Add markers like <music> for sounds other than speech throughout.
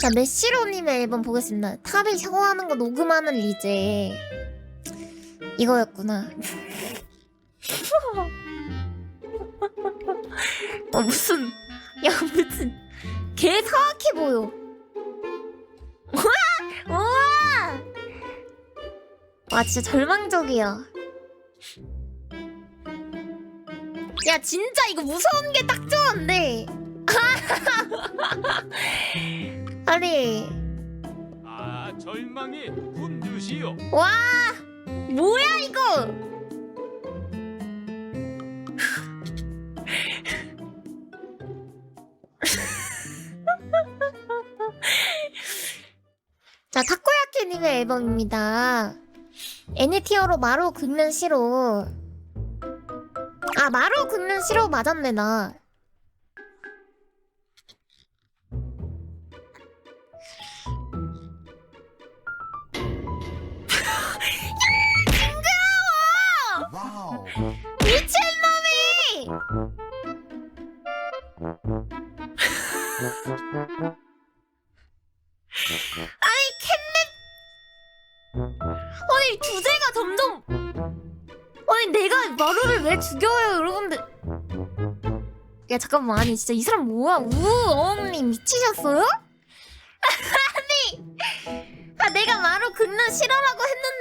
자, 메시로님의 앨범 보겠습니다. 탑이 샤워하는 거 녹음하는 리제. 이거였구나. <laughs> 어, 무슨, 야, 무슨, 개 사악해 보여. 우와! 우와! 와, 진짜 절망적이야. 야, 진짜 이거 무서운 게 딱 좋은데. 아 절망이 군주시오 와! 뭐야, 이거! <laughs> 자, 타코야키님의 앨범입니다. 애니티어로 마루 긁는 시로. 아, 마루 긁는 시로 맞았네, 나. 미친놈이! 아니 캣넷 아니 주제가 점점! 아니 내가 마루를 왜 죽여요 여러분들? 야 잠깐만. 아니 진짜 이 사람 뭐야? 우엉님 미치셨어요? <laughs> 아니! 아 내가 마루 긁는 싫어라고 했는데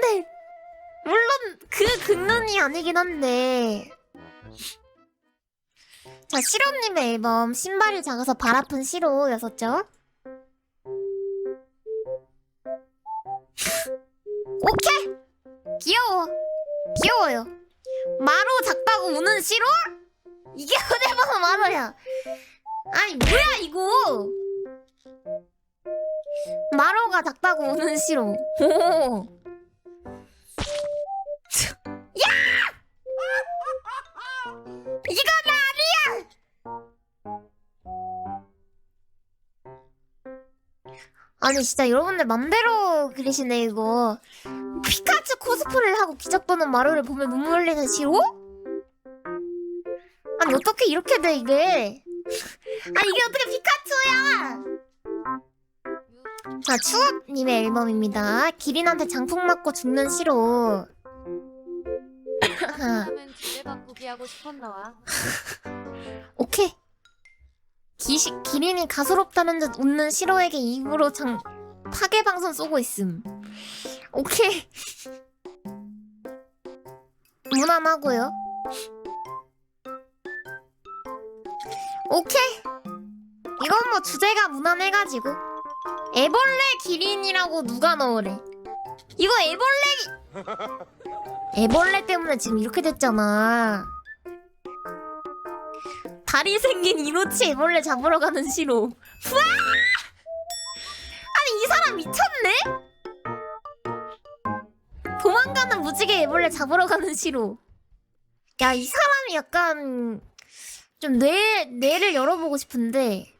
그 긁는이 아니긴 한데. 자 시로님의 앨범 신발이 작아서 발 아픈 시로였었죠? 오케이! 귀여워. 귀여워요. 마루 작다고 우는 시로? 이게 <laughs> 봐서 마루야. 아니 뭐야 이거? 마루가 작다고 우는 시로. <laughs> 오. 아니 진짜 여러분들 맘대로 그리시네 이거 피카츄 코스프레를 하고 기적도는 마루를 보면 눈물 흘리는 시로? 아니 어떻게 이렇게 돼 이게 아 이게 어떻게 피카츄야 자 추억님의 앨범입니다 기린한테 장풍 맞고 죽는 시로 <laughs> 그러면 주제 바꾸기 하고 싶었나와. 오케이. 기시, 기린이 가소롭다는 듯 웃는 시로에게 입으로 장 파괴 방선 쏘고 있음. 오케이. 무난하고요. 오케이. 이건 뭐 주제가 무난해가지고 애벌레 기린이라고 누가 넣으래? 이거 애벌레 <laughs> 애벌레 때문에 지금 이렇게 됐잖아. 다리 생긴 이노치 애벌레 잡으러 가는 시로. 아니 이 사람 미쳤네? 도망가는 무지개 애벌레 잡으러 가는 시로. 야 이 사람이 약간 좀 뇌 뇌를 열어보고 싶은데